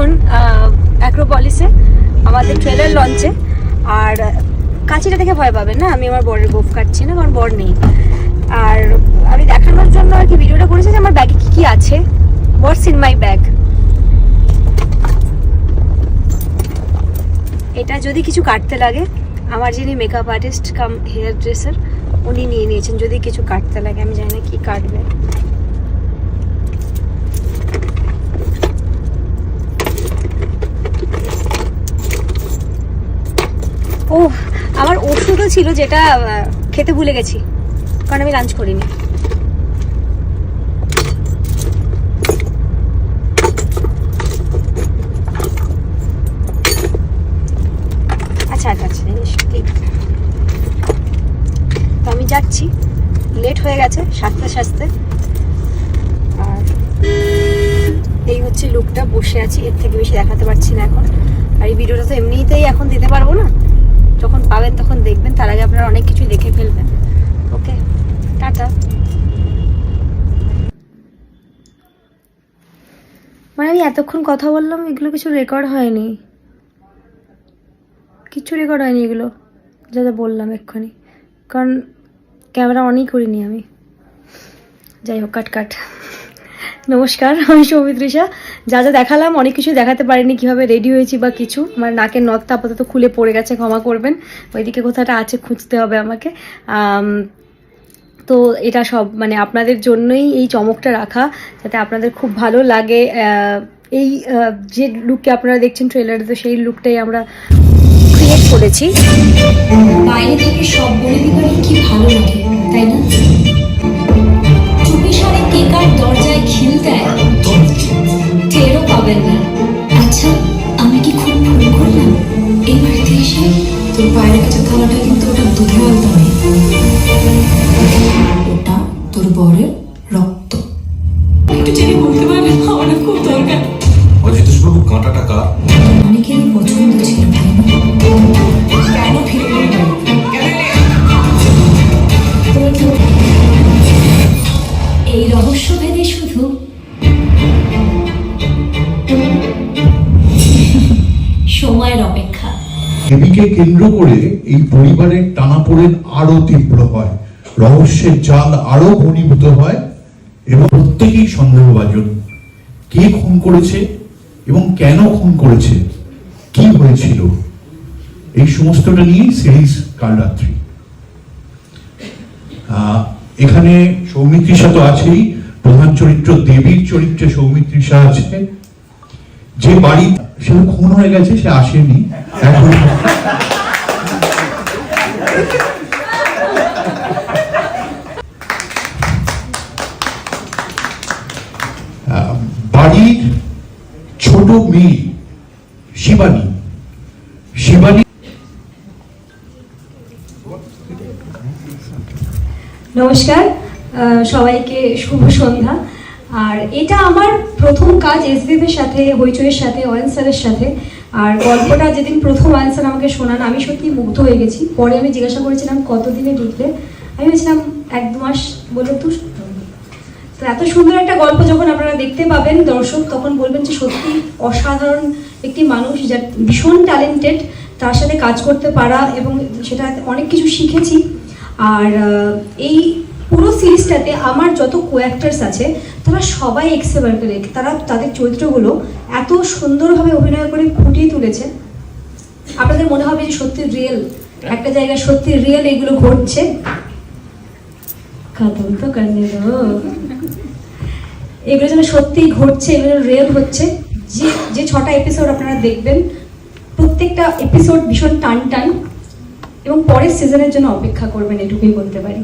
এখন অ্যাক্রোপলিসে আমাদের ট্রেলার লঞ্চে আর কাছিটা দেখে ভয় পাবেন না, আমি আমার বরের গোফ কাটছি না, কারণ বর নেই। আর আমি দেখানোর জন্য আর কি ভিডিওটা করেছি যে আমার ব্যাগে কী কী আছে। হোয়াটস ইন মাই ব্যাগ এটা যদি কিছু কাটতে লাগে, আমার যিনি makeup artist cum hairdresser উনি নিয়ে নিয়েছেন, যদি কিছু কাটতে লাগে, আমি জানি না কি কাটবে। ও আমার ওষুধও ছিল যেটা খেতে ভুলে গেছি, কারণ আমি লাঞ্চ করিনি। আচ্ছা আচ্ছা আচ্ছা জিনিস ঠিক। তো আমি যাচ্ছি লেট হয়ে গেছে সাজতে সাজতে। আর এই হচ্ছে লুকটা বসে আছি, এর থেকে বেশি দেখাতে পারছি না এখন। আর এই ভিডিওটা তো এমনিতেই এখন দিতে পারব না। যখন পাবেন তখন দেখবেন, তার আগে আপনারা অনেক কিছু দেখে ফেলবেন। ওকে? টাটা। মানে আমি এতক্ষণ কথা বললাম, এগুলো কিছু রেকর্ড হয়নি। কিচ্ছু রেকর্ড হয়নি এগুলো, যা যা বললাম এক্ষুনি। কারণ ক্যামেরা অনই করিনি আমি। যাই হোক, কাট কাট। নমস্কার, আমি সৌমিত্রিষা যা যা দেখালাম, অনেক কিছু দেখাতে পারিনি, কীভাবে রেডি হয়েছি বা কিছু। আমার নাকের নথটা আপাতত খুলে পড়ে গেছে, ক্ষমা করবেন। ওইদিকে কোথাটা আছে খুঁজতে হবে আমাকে। তো এটা সব মানে আপনাদের জন্যই এই চমকটা রাখা, যাতে আপনাদের খুব ভালো লাগে। এই যে লুককে আপনারা দেখছেন ট্রেলারে তো সেই লুকটাই আমরা ক্রিয়েট করেছি। বাইরে থেকে সব বলে দিবার কি ভালো লাগে, তাই না? পায়ের মতো থালাটা কিন্তু ওটা দুধে আলতা ওটা তোর বরের রক্ত। একটু চিনি বলতে পারবেন আমার খুব দরকার। অজিতেশবাবু কাঁটাটা কার? দেবীকে কেন্দ্র করে এই পরিবারের টানাপোড়েন আরও তীব্র হয়। রহস্যের জাল আরও ঘনীভূত হয় এবং প্রত্যেকেই সন্দেহভাজন। কে খুন করেছে এবং কেন খুন করেছে? কি হয়েছিল? এই সমস্তটা নিয়েই সিরিজ কাল রাত্রি। এখানে সৌমিত্রিষা তো আছেই। প্রধান চরিত্র দেবীর চরিত্রে সৌমিত্রিষা আছে। যে বাড়ি, সে খুন হয়ে গেছে, সে আসেনি। বাড়ির ছোট মেয়ে শিবানী। শিবানী নমস্কার সবাইকে শুভ সন্ধ্যা। আর এটা আমার প্রথম কাজ এসবিএফের সাথে, হইচইয়ের সাথে অয়ন স্যারের সাথে। আর গল্পটা যেদিন প্রথম অয়ন স্যার আমাকে শোনান, আমি সত্যি মুগ্ধ হয়ে গেছি। পরে আমি জিজ্ঞাসা করেছিলাম, কতদিনে লিখলে আমি ভেবেছিলাম এক দু মাস বলে তো তো এত সুন্দর একটা গল্প যখন আপনারা দেখতে পাবেন, দর্শক তখন বলবেন যে সত্যি অসাধারণ একটি মানুষ যার ভীষণ ট্যালেন্টেড তার সাথে কাজ করতে পারা এবং সেটা অনেক কিছু শিখেছি। আর এই পুরো সিরিজটাতে আমার যত কো অ্যাক্টার্স আছে, তারা সবাই এক্সেবার্কের তারা তাদের চরিত্রগুলো এত সুন্দরভাবে অভিনয় করে ফুটিয়ে তুলেছে। আপনাদের মনে হবে যে সত্যি রিয়েল একটা জায়গায় সত্যি রিয়েল এগুলো ঘটছে। তো এগুলো যেন সত্যিই ঘটছে, এগুলো রিয়েল হচ্ছে। যে যে ছটা এপিসোড আপনারা দেখবেন, প্রত্যেকটা এপিসোড ভীষণ টান টান এবং পরের সিজনের জন্য অপেক্ষা করবেন, এটুকুই বলতে পারি।